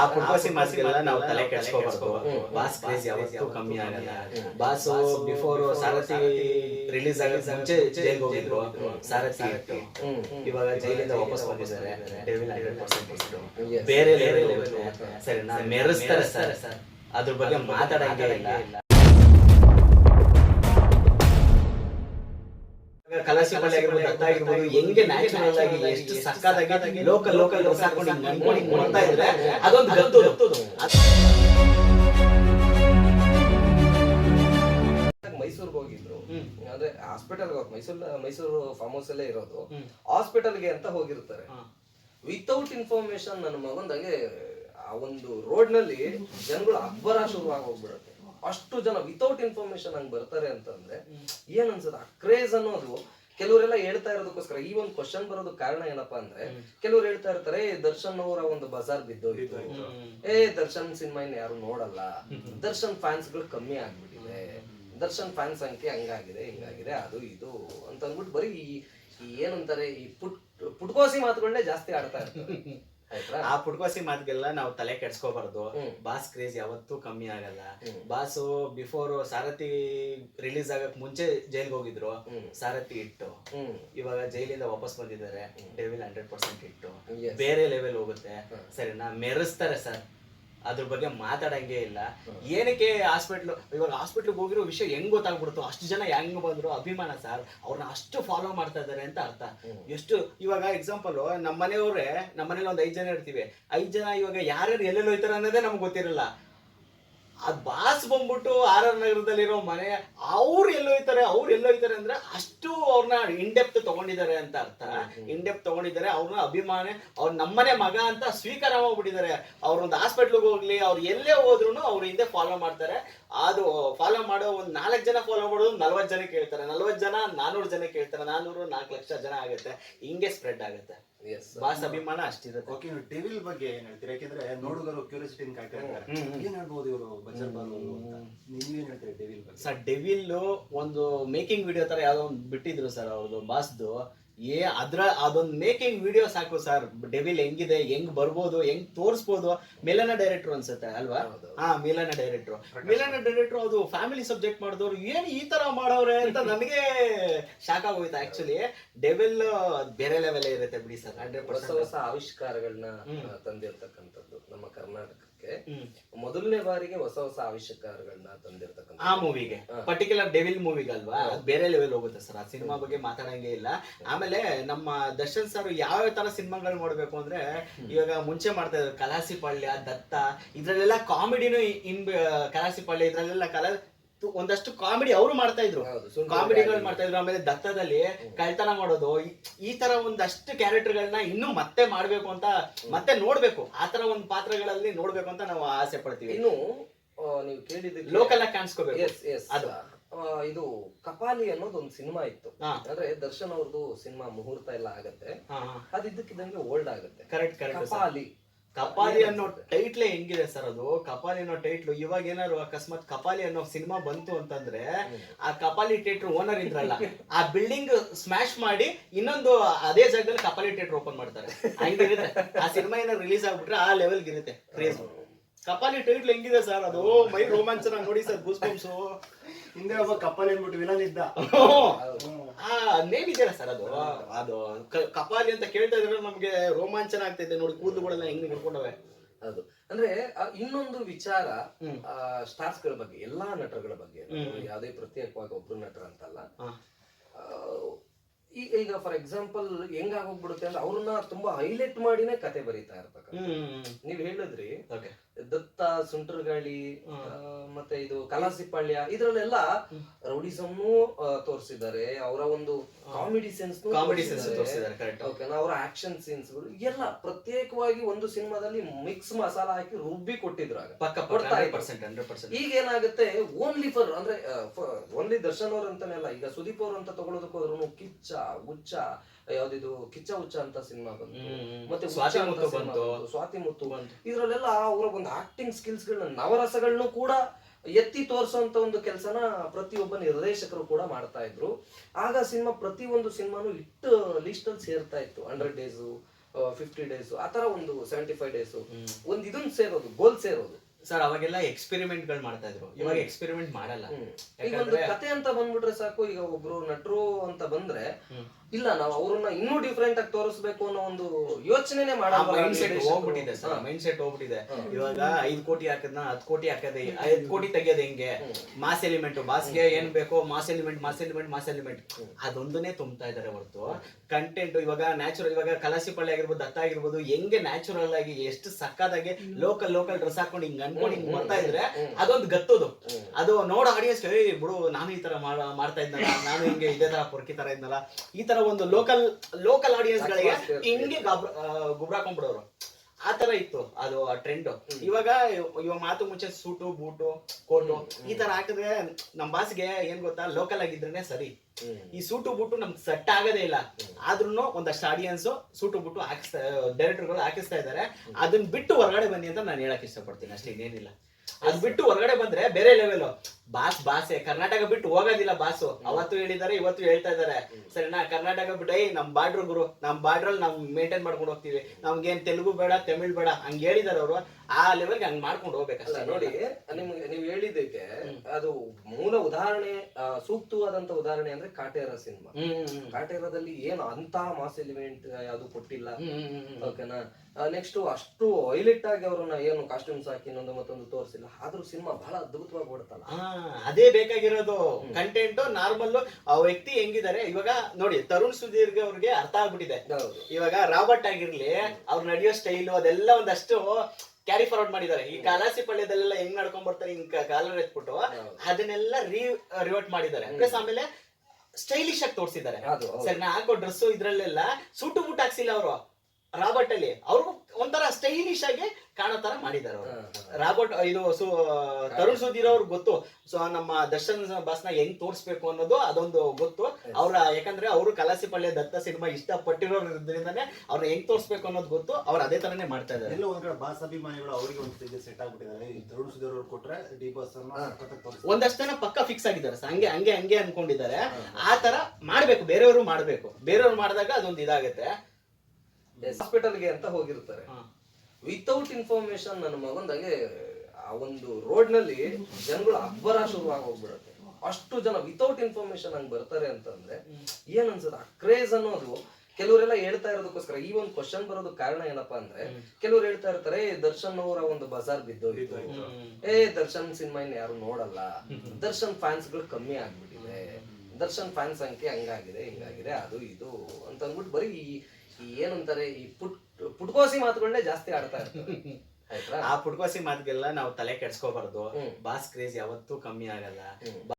ಆ ಪುಟ್ಕೋಸಿ ಮಾಸ್ಗೆಲ್ಲ ನಾವು ತಲೆ ಕೆಡಿಸ್ಕೋಬಾರ್ದು ಬಾಸ್ ಕ್ರೇಜ್ ಯಾವತ್ತೂ ಕಮ್ಮಿ ಆಗಲ್ಲ. ಬಾಸ್ ಬಿಫೋರ್ ಸಾರಥಿ ರಿಲೀಸ್ ಆಗಿ ಮುಂಚೆ ಜೈಲ್ಗೆ ಹೋಗಿದ್ರು. ಸಾರಥಿ ಇವಾಗ ಜೈಲಿಂದ ವಾಪಸ್ ಬಂದಿದ್ದಾರೆ. ಡೆವಿಲ್ ಹಂಡ್ರೆಡ್ ಪರ್ಸೆಂಟ್ ಬೇರೆ ಲೆವೆಲ್ ಸರಿ ನಾನು ಮೆರೆಸ್ತಾರೆ ಸರ್. ಅದ್ರ ಬಗ್ಗೆ ಮಾತಾಡಂಗೆ ಇಲ್ಲ. ಕಲಾಸಿಪಲ್ಲಿ ಆಗಿರ್ಬೋದು ದತ್ತ ಆಗಿರ್ಬೋದು ಹೆಂಗೆ ನ್ಯಾಚುರಲ್ ಆಗಿ ಎಷ್ಟು ಸಕ್ಕದಾಗಿ ಲೋಕಲ್ ಲೋಕಲ್ ಡ್ರೆಸ್ ಹಾಕೊಂಡು ಹಿಂಗ್ ಅನ್ಕೊಂಡು ಹಿಂಗ್ ನೋಡ್ತಾ ಇದ್ರೆ ಅದೊಂದು ಗತ್ತು ಮೈಸೂರ್ಗೆ ಹೋಗಿದ್ರು. ಅಂದ್ರೆ hospital Mysore Mysore farm house ಅಲ್ಲೇ ಇರೋದು. ಹಾಸ್ಪಿಟಲ್ ಹಾಸ್ಪಿಟಲ್ಗೆ ಅಂತ ಹೋಗಿರ್ತಾರೆ. ವಿತೌಟ್ ಇನ್ಫಾರ್ಮೇಶನ್ ನನ್ನ ಮಗಂದಾಗೆ ಆ ಒಂದು ರೋಡ್ನಲ್ಲಿ ಜನಗಳು ಅಬ್ಬರ ಶುರು ಹೋಗ್ಬಿಡುತ್ತೆ. ಅಷ್ಟು ಜನ ವಿತೌಟ್ ಇನ್ಫಾರ್ಮೇಶನ್ ಹಂಗೆ ಬರ್ತಾರೆ ಅಂತಂದ್ರೆ ಏನ್ ಅನ್ಸುತ್ತೆ? ಆ ಕ್ರೇಜ್ ಅನ್ನೋದು ಕೆಲವರೆಲ್ಲ ಹೇಳ್ತಾ ಇರೋದಕ್ಕೋಸ್ಕರ ಈ ಒಂದು ಕ್ವಶನ್ ಬರೋದು ಕಾರಣ ಏನಪ್ಪಾ ಅಂದ್ರೆ ಕೆಲವ್ರು ಹೇಳ್ತಾ ಇರ್ತಾರೆ "ಏ, ದರ್ಶನ್ ಅವರ ಒಂದು ಬಜಾರ್ ಬಿದ್ದೋಯ್ತು. ಏ ದರ್ಶನ್ ಸಿನಿಮಾ ಇನ್ ಯಾರು ನೋಡಲ್ಲ. ದರ್ಶನ್ ಫ್ಯಾನ್ಸ್ಗಳು ಕಮ್ಮಿ ಆಗ್ಬಿಟ್ಟಿದೆ. ದರ್ಶನ್ ಫ್ಯಾನ್ ಸಂಖ್ಯೆ ಹಂಗಾಗಿದೆ ಹಿಂಗಾಗಿದೆ ಅದು ಇದು ಅಂತ ಅಂದ್ಬಿಟ್ಟು ಬರೀ ಈ ಏನಂತಾರೆ ಈ ಪುಟ್ ಪುಟ್ಕೋಸಿ ಮಾತುಗಳನ್ನೇ ಜಾಸ್ತಿ ಆಡ್ತಾ ಇರ್ತಾರೆ. ಆ ಪುಟ್ಕೋಸಿ ಮಾತಿಗೆಲ್ಲ ನಾವು ತಲೆ ಕೆಡ್ಸ್ಕೋಬಾರ್ದು. ಬಾಸ್ ಕ್ರೇಜ್ ಯಾವತ್ತೂ ಕಮ್ಮಿ ಆಗಲ್ಲ. Boss boss before Saarathi release ಆಗಕ್ ಮುಂಚೆ ಜೈಲ್ಗೆ ಹೋಗಿದ್ರು. ಸಾರಥಿ ಇಟ್ಟು. ಇವಾಗ ಜೈಲಿಂದ ವಾಪಸ್ ಬಂದಿದ್ದಾರೆ. ಡೆವಿಲ್ ಹಂಡ್ರೆಡ್ ಪರ್ಸೆಂಟ್ ಇಟ್ಟು. ಬೇರೆ ಲೆವೆಲ್ ಹೋಗುತ್ತೆ. ಸರಿನಾ? ಮೆರೆಸ್ತಾರೆ ಸರ್. ಅದ್ರ ಬಗ್ಗೆ ಮಾತಾಡಂಗೆ ಇಲ್ಲ. ಏನಕ್ಕೆ ಹಾಸ್ಪಿಟ್ಲು ಇವಾಗ ಹಾಸ್ಪಿಟ್ಲಿಗೆ ಹೋಗಿರೋ ವಿಷಯ ಹೆಂಗ್ ಗೊತ್ತಾಗ್ಬಿಡ್ತು ಅಷ್ಟು ಜನ ಹೆಂಗ್ ಬಂದ್ರು ಅಭಿಮಾನ ಸರ್ ಅವ್ರನ್ನ ಅಷ್ಟು ಫಾಲೋ ಮಾಡ್ತಾ ಇದ್ದಾರೆ ಅಂತ ಅರ್ಥ. ಎಷ್ಟು ಇವಾಗ ಎಕ್ಸಾಂಪಲ್ ನಮ್ಮ ಮನೆಯವ್ರೆ ನಮ್ಮ ಮನೇಲಿ ಒಂದ್ ಐದ್ ಜನ ಇರ್ತೀವಿ. ಐದ್ ಜನ ಇವಾಗ ಯಾರ್ಯಾರು ಎಲ್ಲೆಲ್ಲಿ ಹೋಯ್ತಾರ ಅನ್ನೋದೇ ನಮ್ಗೆ ಗೊತ್ತಿರಲ್ಲ. ಅದ್ ಬಾಸ್ ಬಂದ್ಬಿಟ್ಟು ಆರ್ ಆರ್ ನಗರದಲ್ಲಿರೋ ಮನೆ ಅವ್ರು ಎಲ್ಲೋಯ್ತಾರೆ ಅವ್ರು ಎಲ್ಲೋಯ್ತಾರೆ ಅಂದ್ರೆ ಅಷ್ಟು ಅವ್ರನ್ನ ಇಂಡೆಪ್ತ್ ತಗೊಂಡಿದ್ದಾರೆ ಅಂತ ಅರ್ಥ. ಇಂಡೆಪ್ ತಗೊಂಡಿದ್ದಾರೆ ಅವ್ರನ್ನ ಅಭಿಮಾನ ಅವ್ರ ನಮ್ಮನೆ ಮಗ ಅಂತ ಸ್ವೀಕಾರ ಮಾಡ್ಬಿಟ್ಟಿದ್ದಾರೆ. ಅವ್ರೊಂದು ಹಾಸ್ಪಿಟ್ಲಿಗೆ ಹೋಗ್ಲಿ ಅವ್ರು ಎಲ್ಲೇ ಹೋದ್ರು ಅವ್ರ ಹಿಂದೆ ಫಾಲೋ ಮಾಡ್ತಾರೆ. ಅದು ಫಾಲೋ ಮಾಡೋ ಒಂದು ನಾಲ್ಕು ಜನ ಫಾಲೋ ಮಾಡೋದು ನಲ್ವತ್ತು ಜನ ಕೇಳ್ತಾರೆ. ನಲ್ವತ್ತು ಜನ ನಾನ್ನೂರು ಜನ ಕೇಳ್ತಾರೆ. ನಾನೂರು ನಾಲ್ಕು ಲಕ್ಷ ಜನ ಆಗುತ್ತೆ. ಹಿಂಗೆ ಸ್ಪ್ರೆಡ್ ಆಗುತ್ತೆ. ಎಸ್ ಬಾಸ್ ಅಭಿಮಾನ ಅಷ್ಟಿರುತ್ತೆ. ಓಕೆ ನೀವು ಡೆವಿಲ್ ಬಗ್ಗೆ ಏನ್ ಹೇಳ್ತೀರಾ? ಯಾಕಂದ್ರೆ ನೋಡುಗರು ಕ್ಯೂರಿಯಾಸಿಟಿ ಕಾಯ್ತಿರ್ತಾರೆ. ಏನ್ ಹೇಳ್ಬೋದು ಇವರು ಬಜರ್ ಬಾಲು ಅಂತ? ನೀವೇನ್ ಹೇಳ್ತೀರಿ ಡೆವಿಲ್ ಬಗ್ಗೆ? ಸರ್ ಡೆವಿಲ್ ಒಂದು ಮೇಕಿಂಗ್ ವಿಡಿಯೋ ತರ ಯಾವ್ದೋ ಒಂದು ಬಿಟ್ಟಿದ್ರು ಸರ್ ಅವ್ರದ್ದು ಬಾಸ್ದು ಏ ಅದ್ರ ಅದೊಂದು ಮೇಕಿಂಗ್ ವಿಡಿಯೋ ಸಾಕು ಸರ್ ಡೆವಿಲ್ ಹೆಂಗಿದೆ ಹೆಂಗ್ ಬರ್ಬೋದು ಹೆಂಗ್ ತೋರಿಸ್ಬೋದು. ಮಿಲನ ಡೈರೆಕ್ಟರ್ ಅನ್ಸುತ್ತೆ ಅಲ್ವಾ. ಹಾ ಮಿಲನ ಡೈರೆಕ್ಟರ್ ಮಿಲನ ಡೈರೆಕ್ಟರ್ ಅದು ಫ್ಯಾಮಿಲಿ ಸಬ್ಜೆಕ್ಟ್ ಮಾಡಿದವ್ರು. ಏನ್ ಈ ತರ ಮಾಡೋರೆ ಅಂತ ನನಗೆ ಶಾಕ್ ಆಗೋಯ್ತು ಆಕ್ಚುಲಿ ಡೆವಿಲ್ ಬೇರೆ ಲೆವೆಲ್ ಇರುತ್ತೆ ಬಿಡಿ ಸರ್ ಹಂಡ್ರೆಡ್ ಹೊಸ ಹೊಸ ಆವಿಷ್ಕಾರಗಳನ್ನ ತಂದಿರ್ತಕ್ಕಂಥದ್ದು ನಮ್ಮ ಕರ್ನಾಟಕಕ್ಕೆ ಹ್ಮ್. ಮೊದಲನೇ ಬಾರಿಗೆ ಹೊಸ ಹೊಸ ಆವಿಷ್ಕಾರಗಳನ್ನ ತಂದಿರ್ತಕ್ಕಂಥ ಆ ಮೂವಿಗೆ ಪರ್ಟಿಕ್ಯುಲರ್ ಡೆವಿಲ್ ಮೂವಿಗೆ ಅಲ್ವಾ? ಬೇರೆ ಲೆವೆಲ್ ಹೋಗುತ್ತೆ ಸರ್. ಆ ಸಿನಿಮಾ ಬಗ್ಗೆ ಮಾತಾಡಂಗೆ ಇಲ್ಲ. ಆಮೇಲೆ ನಮ್ಮ ದರ್ಶನ್ ಸರ್ ಯಾವ ತರ ಸಿನಿಮಾಗಳು ನೋಡ್ಬೇಕು ಅಂದ್ರೆ ಇವಾಗ ಮುಂಚೆ ಮಾಡ್ತಾ ಇದ್ರು ಕಲಾಸಿ ಪಾಳ್ಯ ದತ್ತ ಇದ್ರಲ್ಲೆಲ್ಲ ಕಾಮಿಡಿನೂ ಇನ್ ಕಲಾಸಿ ಪಾಳ್ಯ ಇದ್ರಲ್ಲೆಲ್ಲ ಕಲಾ ಒಂದಷ್ಟು ಕಾಮಿಡಿ ಅವರು ಮಾಡ್ತಾ ಇದ್ರು. ಕಾಮಿಡಿಗಳು ಮಾಡ್ತಾ ಇದ್ರು. ಆಮೇಲೆ ದತ್ತದಲ್ಲಿ ಕಳ್ತನ ಮಾಡೋದು. ಈ- ತರ ಒಂದಷ್ಟು ಕ್ಯಾರೆಕ್ಟರ್ಗಳನ್ನ ಇನ್ನೂ ಮತ್ತೆ ಮಾಡ್ಬೇಕು ಅಂತ ಮತ್ತೆ ನೋಡ್ಬೇಕು. ಆ ತರ ಒಂದ್ ಪಾತ್ರಗಳಲ್ಲಿ ನೋಡ್ಬೇಕು ಅಂತ ನಾವು ಆಸೆ ಪಡ್ತೀವಿ. ಇನ್ನು ನೀವು ಕೇಳಿದ ಲೋಕಲ್ ಆಗಿ ಕಾಣಿಸ್ಕೋಬೇಕು. ಅದು. ಇದು ಕಪಾಲಿ ಅನ್ನೋದು ಒಂದು ಸಿನಿಮಾ ಇತ್ತು. ಅಂದ್ರೆ ದರ್ಶನ್ ಅವ್ರದ್ದು ಸಿನಿಮಾ ಮುಹೂರ್ತ ಎಲ್ಲ ಆಗತ್ತೆ. ಅದಿದ್ದಕ್ಕಿದ್ದಂಗೆ ಓಲ್ಡ್ ಆಗುತ್ತೆ. Correct correct Kapali. ಕಪಾಲಿ ಅನ್ನೋ ಟೈಟ್ಲೇ ಹೆಂಗಿದೆ ಸರ್ ಅದು? ಕಪಾಲಿ ಅನ್ನೋ ಟೈಟ್ಲು ಇವಾಗ ಏನಾದ್ರು ಅಕಸ್ಮಾತ್ ಕಪಾಲಿ ಅನ್ನೋ ಸಿನಿಮಾ ಬಂತು ಅಂತಂದ್ರೆ ಆ ಕಪಾಲಿ ಥಿಯೇಟರ್ ಓನರ್ ಇದ್ರಲ್ಲ ಆ ಬಿಲ್ಡಿಂಗ್ ಸ್ಮ್ಯಾಶ್ ಮಾಡಿ ಇನ್ನೊಂದು ಅದೇ ಜಾಗದಲ್ಲಿ ಕಪಾಲಿ ಥಿಯೇಟರ್ ಓಪನ್ ಮಾಡ್ತಾರೆ. ಹಂಗಿರುತ್ತೆ. ಆ ಸಿನಿಮಾ ಏನಾದ್ರು ರಿಲೀಸ್ ಆಗ್ಬಿಟ್ರೆ ಆ ಲೆವೆಲ್ಗೆ ಇರುತ್ತೆ ಕ್ರೇಜ್ ಕಪಾಲಿ ಟೈಟ್ಲ್ ಹೆಂಗಿದೆ ಸರ್? ಅದು ಮೈ ರೋಮಾಂಚನ ನೋಡಿ ಸರ್ ಗೂಸ್ ಬಂಪ್ಸು ಹಿಂದೆ ಒಬ್ಬ ಕಪಾಲಿ ಅಂದ್ಬಿಟ್ಟು ವಿಲನ್ ಇದ್ದ. ಆ ನೇಮ್ ಇದೆಯಲ್ಲ ಸರ್ ಅದು? ಅದು ಕ- ಕಪಾಲಿ ಅಂತ ಕೇಳ್ತಾ ಇದ್ರೆ ನಮ್ಗೆ ರೋಮಾಂಚನ ಆಗ್ತಿದೆ ನೋಡಿ ಕೂದಲುಗಳೆಲ್ಲ ಹೆಂಗ್ ನಿಂತ್ಕೊಂಡವೆ ಅದು ಅಂದ್ರೆ ಆ, ಇನ್ನೊಂದು ವಿಚಾರ ಹ್ಮ್. ಸ್ಟಾರ್ಸ್ಗಳ ಬಗ್ಗೆ ಎಲ್ಲಾ ನಟರುಗಳ ಬಗ್ಗೆ. ಹ್ಮ್. ಯಾವುದೇ ಪ್ರತ್ಯೇಕವಾಗಿ ಒಬ್ರು ನಟರ ಅಂತಲ್ಲ ಹಾ. ಆ, ಈ- ಈಗ ಫಾರ್ ಎಕ್ಸಾಂಪಲ್ ಹೆಂಗಾಗೋಗ್ಬಿಡುತ್ತೆ ಅಂದ್ರೆ ಅವ್ರನ್ನ ತುಂಬಾ ಹೈಲೈಟ್ ಮಾಡಿನೇ ಕತೆ ಬರೀತಾ ಇರ್ತಕ್ಕ ನೀವ್ ಹೇಳಿದ್ರಿ ದತ್ತ ಸುಂಟರ್ಗಾಳಿ ಮತ್ತೆ ಇದು ಕಲಾಸಿಪಾಳ್ಯ ಇದ್ರಲ್ಲೆಲ್ಲ ರೌಡಿಸಮ್ನು ತೋರಿಸಿದ್ದಾರೆ. ಅವರ ಒಂದು ಕಾಮಿಡಿ ಸೆನ್ಸ್ ಕಾಮಿಡಿ ಸೆನ್ಸ್ ತೋರಿಸಿದ್ದಾರೆ. ಕರೆಕ್ಟ್ ಅವರ ಆಕ್ಷನ್ ಸೀನ್ಸ್ ಎಲ್ಲ ಪ್ರತ್ಯೇಕವಾಗಿ ಒಂದು ಸಿನಿಮಾದಲ್ಲಿ ಮಿಕ್ಸ್ ಮಸಾಲ ಹಾಕಿ ರುಬ್ಬಿ ಕೊಟ್ಟಿದ್ರು ಆಗ ಪಕ್ಕ. ಪರ್ಸೆಂಟ್ ಈಗ ಏನಾಗುತ್ತೆ ಓನ್ಲಿ ಫರ್ ಅಂದ್ರೆ ಓನ್ಲಿ ದರ್ಶನ್ ಅವ್ರ ಅಂತಾನೆ ಅಲ್ಲ ಈಗ ಸುದೀಪ್ ಅವ್ರ ಅಂತ ತಗೊಳೋದಕ್ಕೆ ಹೋದ್ರು ಕಿಚ್ಚ ಹುಚ್ಚ ಯಾವ್ದಿದು ಕಿಚ್ಚ ಹುಚ್ಚ ಅಂತ ಸಿನಿಮಾ ಬಂತು. ಮತ್ತೆ ಸ್ವಾತಿ ಮುತ್ತು ಬಂತು. ಬಂತು, ಸ್ವಾತಿ ಮುತ್ತು. ಬಂತು. ಇದ್ರಲ್ಲೆಲ್ಲ ಅವರ ಒಂದು ಆಕ್ಟಿಂಗ್ ಸ್ಕಿಲ್ಸ್ ಗಳನ್ನ ನವರಸಗಳನ್ನೂ ಕೂಡ ಎತ್ತಿ ತೋರಿಸುವಂತ ಒಂದು ಕೆಲಸನ ಪ್ರತಿಯೊಬ್ಬ ನಿರ್ದೇಶಕರು ಕೂಡ ಮಾಡ್ತಾ ಇದ್ರು. ಆಗ ಸಿನಿಮಾ ಪ್ರತಿ ಒಂದು ಸಿನಿಮಾನು ಇಟ್ಟು ಲಿಸ್ಟ್ ಅಲ್ಲಿ ಸೇರ್ತಾ ಇತ್ತು. ಹಂಡ್ರೆಡ್ ಡೇಸು ಫಿಫ್ಟಿ ಡೇಸು ಆ ತರ ಒಂದು ಸೆವೆಂಟಿ ಫೈವ್ ಡೇಸು ಒಂದು ಇದನ್ ಸೇರೋದು ಗೋಲ್ ಸೇರೋದು. ಸರ್ ಅವಾಗೆಲ್ಲ ಎಕ್ಸ್ಪೆರಿಮೆಂಟ್ಗಳು ಮಾಡ್ತಾ ಇದ್ರು. ಇವಾಗ ಎಕ್ಸ್ಪೆರಿಮೆಂಟ್ ಮಾಡಲ್ಲ. ಈಗ ಒಂದು ಕತೆ ಅಂತ ಬಂದ್ಬಿಟ್ರೆ ಸಾಕು ಈಗ ಒಬ್ರು ನಟರು ಅಂತ ಬಂದ್ರೆ ಇಲ್ಲ ನಾವು ಅವ್ರನ್ನ ಇನ್ನೂ ಡಿಫ್ರೆಂಟ್ ಆಗಿ ತೋರಿಸ್ಬೇಕು ಅನ್ನೋ ಒಂದು ಯೋಚನೆನೆ ಮಾಡಲ್ಲ ಮೈಂಡ್ ಸೆಟ್. ಹೋಗ್ಬಿಟ್ಟಿದೆ ಸರ್ ಮೈಂಡ್ ಸೆಟ್ ಹೋಗ್ಬಿಟ್ಟಿದೆ. ಇವಾಗ ಐದ್ ಕೋಟಿ ಹಾಕದ್ನ ಹತ್ ಕೋಟಿ ಹಾಕದೆ ಐದ್ ಕೋಟಿ ತೆಗಿಯೋದು ಹೆಂಗೆ? Mass element. ಬಾಸ್ಗೆ ಏನ್ ಬೇಕೋ mass element mass element mass element. ಅದೊಂದನ್ನೇ ತುಂಬ್ತಾ ಇದಾರೆ ಹೊರತು. ಕಂಟೆಂಟ್ ಇವಾಗ ನ್ಯಾಚುರಲ್ ಇವಾಗ ಕಲಾಸಿಪಳ್ಳಿ ಆಗಿರ್ಬೋದು ದತ್ತ ಆಗಿರ್ಬೋದು ಹೆಂಗೆ ನ್ಯಾಚುರಲ್ ಆಗಿ ಎಷ್ಟು ಸಕ್ಕದಾಗಿ ಲೋಕಲ್ ಲೋಕಲ್ ಡ್ರೆಸ್ ಹಾಕೊಂಡು ಹಿಂಗ್ ಅನ್ಕೊಂಡು ಹಿಂಗ್ ಇದ್ರೆ ಅದೊಂದು ಗತ್ತದು. ಅದು ನೋಡೋ ಆಡಿಯನ್ಸ್ ಏ ಬಿಡು ನಾನು ಈ ತರ ಮಾಡ- ಮಾಡ್ತಾ ಇದ್ನಲ್ಲ ನಾನು ಹಿಂಗೆ ಇದೇ ತರ ಪೊರ್ಕಿ ತರ ಇದ್ನಲ್ಲ ಈ ತರ ಒಂದು ಲೋಕಲ್ ಲೋಕಲ್ ಆಡಿಯನ್ಸ್ ಗಳಿಗೆ ಹಿಂಗೆ ಗುಬ್ರಾಕೊಂಡ್ಬಿಡೋರು. ಆ ತರ ಇತ್ತು ಅದು ಟ್ರೆಂಡ್ ಇವಾಗ ಇವಾಗ ಮಾತು ಮುಂಚೆ ಸೂಟು ಬೂಟು ಕೋಟು ಈ ತರ ಹಾಕಿದ್ರೆ ನಮ್ ಬಾಸ್ಗೆ ಏನ್ ಗೊತ್ತಾ ಲೋಕಲ್ ಆಗಿದ್ರೇನೆ ಸರಿ. ಈ ಸೂಟು ಬೂಟು ನಮ್ಗೆ ಸೆಟ್ ಆಗದೇ ಇಲ್ಲ. ಆದ್ರೂ ಒಂದಷ್ಟು ಆಡಿಯನ್ಸ್ ಸೂಟು ಬೂಟು ಹಾಕಿಸ್ತಾ ಡೈರೆಕ್ಟರ್ಗಳು ಹಾಕಿಸ್ತಾ ಇದ್ದಾರೆ ಅದನ್ನ ಬಿಟ್ಟು ಹೊರಗಡೆ ಬನ್ನಿ ಅಂತ ನಾನು ಹೇಳಕ್ ಇಷ್ಟಪಡ್ತೀನಿ. ಅಷ್ಟೇ ಇನ್ನೇನಿಲ್ಲ. ಅದ್ ಬಿಟ್ಟು ಹೊರಗಡೆ ಬಂದ್ರೆ ಬೇರೆ ಲೆವೆಲ್ ಬಾಸ್ ಬಾಸೆ. ಕರ್ನಾಟಕ ಬಿಟ್ಟು ಹೋಗೋದಿಲ್ಲ ಬಾಸು. ಅವತ್ತು ಹೇಳಿದ್ದಾರೆ ಇವತ್ತು ಹೇಳ್ತಾ ಇದಾರೆ ಸರಿನಾ? ಕರ್ನಾಟಕ ಬಿಟ್ಟು ಐ ನಮ್ ಬಾರ್ಡ್ರ್ ಗುರು ನಮ್ ಬಾರ್ಡ್ರಲ್ಲಿ ನಾವು ಮೇಂಟೈನ್ ಮಾಡ್ಕೊಂಡು ಹೋಗ್ತೀವಿ. ನಮ್ಗೇನ್ ತೆಲುಗು ಬೇಡ ತಮಿಳ್ ಬೇಡ ಹಂಗ್ ಹೇಳಿದಾರೆ ಅವರು. ಆ ಲೆವೆಲ್ಗೆ ಹಂಗ್ ಮಾಡ್ಕೊಂಡು ಹೋಗ್ಬೇಕಲ್ಲ ನೋಡಿ ನಿಮ್ಗೆ ನೀವು ಹೇಳಿದ್ದಕ್ಕೆ ಅದು ಮೂಲ ಉದಾಹರಣೆ ಸೂಕ್ತವಾದಂತ ಉದಾಹರಣೆ ಅಂದ್ರೆ ಕಾಟೇರ ಸಿನಿಮಾ. ಕಾಟೇರದಲ್ಲಿ ಏನು ಅಂತ ಮಾಸ್ ಎಲಿಮೆಂಟ್ ಯಾವ್ದು ಕೊಟ್ಟಿಲ್ಲ. ಓಕೆನಾ ನೆಕ್ಸ್ಟ್ ಅಷ್ಟು ಹೈಲೈಟ್ ಆಗಿ ಅವ್ರನ್ನ ಏನು ಕಾಸ್ಟ್ಯೂಮ್ಸ್ ಹಾಕಿ ಇನ್ನೊಂದು ಮತ್ತೊಂದು ತೋರಿಸಿಲ್ಲ. ಆದ್ರೂ ಸಿನಿಮಾ ಬಹಳ ಅದ್ಭುತವಾಗಿ ಓಡ್ತಲ್ಲ. ಅದೇ ಬೇಕಾಗಿರೋದು. ಕಂಟೆಂಟ್ ನಾರ್ಮಲ್ ಆ ವ್ಯಕ್ತಿ ಹೆಂಗಿದ್ದಾರೆ ಇವಾಗ ನೋಡಿ ತರುಣ್ ಸುಧೀರ್ ಅವ್ರಿಗೆ ಅರ್ಥ ಆಗ್ಬಿಟ್ಟಿದೆ. ಇವಾಗ ರಾಬರ್ಟ್ ಆಗಿರ್ಲಿ ಅವ್ರು ನಡೆಯೋ ಸ್ಟೈಲು ಅದೆಲ್ಲ ಒಂದಷ್ಟು ಕ್ಯಾರಿ ಫಾರ್ವರ್ಡ್ ಮಾಡಿದ್ದಾರೆ. ಈ ಕಲಾಸಿ ಪಳ್ಯದಲ್ಲೆಲ್ಲ ಹೆಂಗ್ ನಡ್ಕೊಂಡ್ ಬರ್ತಾರೆ ಹಿಂಗ್ ಕಾಲರ್ ಎತ್ಬಿಟ್ಟು ಅದನ್ನೆಲ್ಲ ರೀ ರಿವರ್ಟ್ ಮಾಡಿದ್ದಾರೆ. ಪ್ಲಸ್ ಆಮೇಲೆ ಸ್ಟೈಲಿಶ್ ಆಗಿ ತೋರಿಸಿದ್ದಾರೆ. ಸರಿ ನಾ ಹಾಕೋ ಡ್ರೆಸ್ ಇದ್ರಲ್ಲೆಲ್ಲ ಸೂಟು ಬೂಟ್ ಹಾಕ್ಸಿಲ್ಲ ಅವರು. ರಾಬರ್ಟ್ ಅಲ್ಲಿ. ಅವರು ಒಂಥರ ಸ್ಟೈಲಿಶ್ ಆಗಿ ಕಾಣೋ ತರ ಮಾಡಿದ್ದಾರೆ ಅವರು. ರಾಬರ್ಟ್ ಇದು ಸು ತರುಣ್ ಸುಧೀರ್ ಅವ್ರಿಗೆ ಗೊತ್ತು. ಸೊ ನಮ್ಮ ದರ್ಶನ್ ಬಾಸ್ನ ಹೆಂಗ್ ತೋರಿಸ್ಬೇಕು ಅನ್ನೋದು ಅದೊಂದು ಗೊತ್ತು. ಅವ್ರ ಯಾಕಂದ್ರೆ ಅವರು ಕಲಾಸಿಪಳ್ಳಿ ದತ್ತ ಸಿನಿಮಾ ಇಷ್ಟಪಟ್ಟಿರೋದ್ರಿಂದಾನೆ ಅವ್ರನ್ನ ಹೆಂಗ್ ತೋರಿಸ್ಬೇಕು ಅನ್ನೋದು ಗೊತ್ತು. ಅವ್ರು ಅದೇ ತರನೇ ಮಾಡ್ತಾ ಇದ್ದಾರೆ. ಎಲ್ಲೋ ಒಂದ್ ಬಾಸ್ ಅಭಿಮಾನಿಗಳು ಅವರಿಗೆ ಒಂದು ಸೆಟ್ ಆಗ್ಬಿಟ್ಟಿದ್ದಾರೆ. ತರುಣ್ ಸುಧೀರ್ ಅವ್ರು ಕೊಟ್ರೆ ಡಿ ಬಾಸ್. ಒಂದಷ್ಟು ಜನ ಪಕ್ಕ ಫಿಕ್ಸ್ ಆಗಿದ್ದಾರೆ. ಹಂಗೆ ಹಂಗೆ ಹಂಗೆ ಅನ್ಕೊಂಡಿದ್ದಾರೆ. ಆ ತರ ಮಾಡ್ಬೇಕು. ಬೇರೆಯವರು ಮಾಡ್ಬೇಕು. ಬೇರೆಯವ್ರು ಮಾಡಿದಾಗ ಅದೊಂದು ಇದಾಗುತ್ತೆ. ಹಾಸ್ಪಿಟಲ್ಗೆ ಅಂತ ಹೋಗಿರ್ತಾರೆ. ವಿತೌಟ್ ಇನ್ಫಾರ್ಮೇಶನ್ ನನ್ನ ಮಗಂದಾಗೆ ಆ ಒಂದು ರೋಡ್ನಲ್ಲಿ ಜನಗಳು ಅಬ್ಬರ ಶುರು ಹೋಗ್ಬಿಡುತ್ತೆ ಅಷ್ಟು ಜನ ವಿತೌಟ್ ಇನ್ಫಾರ್ಮೇಶನ್ ಹಂಗ್ ಬರ್ತಾರೆ ಅಂತಂದ್ರೆ ಏನ್ ಅನ್ಸುತ್ತೆ? ಆ ಕ್ರೇಜ್ ಅನ್ನೋದು ಕೆಲವರೆಲ್ಲ ಹೇಳ್ತಾ ಇರೋದಕ್ಕೋಸ್ಕರ ಈ ಒಂದು ಕ್ವಶನ್ ಬರೋದು ಕಾರಣ ಏನಪ್ಪಾ ಅಂದ್ರೆ ಕೆಲವ್ರು ಹೇಳ್ತಾ ಇರ್ತಾರೆ "ಏ, ದರ್ಶನ್ ಅವರ ಒಂದು ಬಜಾರ್ ಬಿದ್ದೋಯ್ತು. ಏ ದರ್ಶನ್ ಸಿನಿಮಾ ಇನ್ ಯಾರು ನೋಡಲ್ಲ. ದರ್ಶನ್ ಫ್ಯಾನ್ಸ್ಗಳು ಕಮ್ಮಿ ಆಗ್ಬಿಟ್ಟಿದೆ. ದರ್ಶನ್ ಫ್ಯಾನ್ ಸಂಖ್ಯೆ ಹಂಗಾಗಿದೆ ಹಿಂಗಾಗಿದೆ ಅದು ಇದು ಅಂತ ಅಂದ್ಬಿಟ್ಟು ಬರೀ ಈ ಏನಂತಾರೆ ಈ ಪುಟ್ ಪುಟ್ಕೋಸಿ ಮಾತುಗಳನ್ನೇ ಜಾಸ್ತಿ ಆಡ್ತಾ ಇರ್ತಾರೆ. ಆಯ್ತಾ? ಆ ಪುಟ್ಕೋಸಿ ಮಾತಿಗೆಲ್ಲ ನಾವು ತಲೆ ಕೆಡ್ಸ್ಕೋಬಾರ್ದು. ಬಾಸ್ ಕ್ರೇಜ್ ಯಾವತ್ತೂ ಕಮ್ಮಿ ಆಗಲ್ಲ.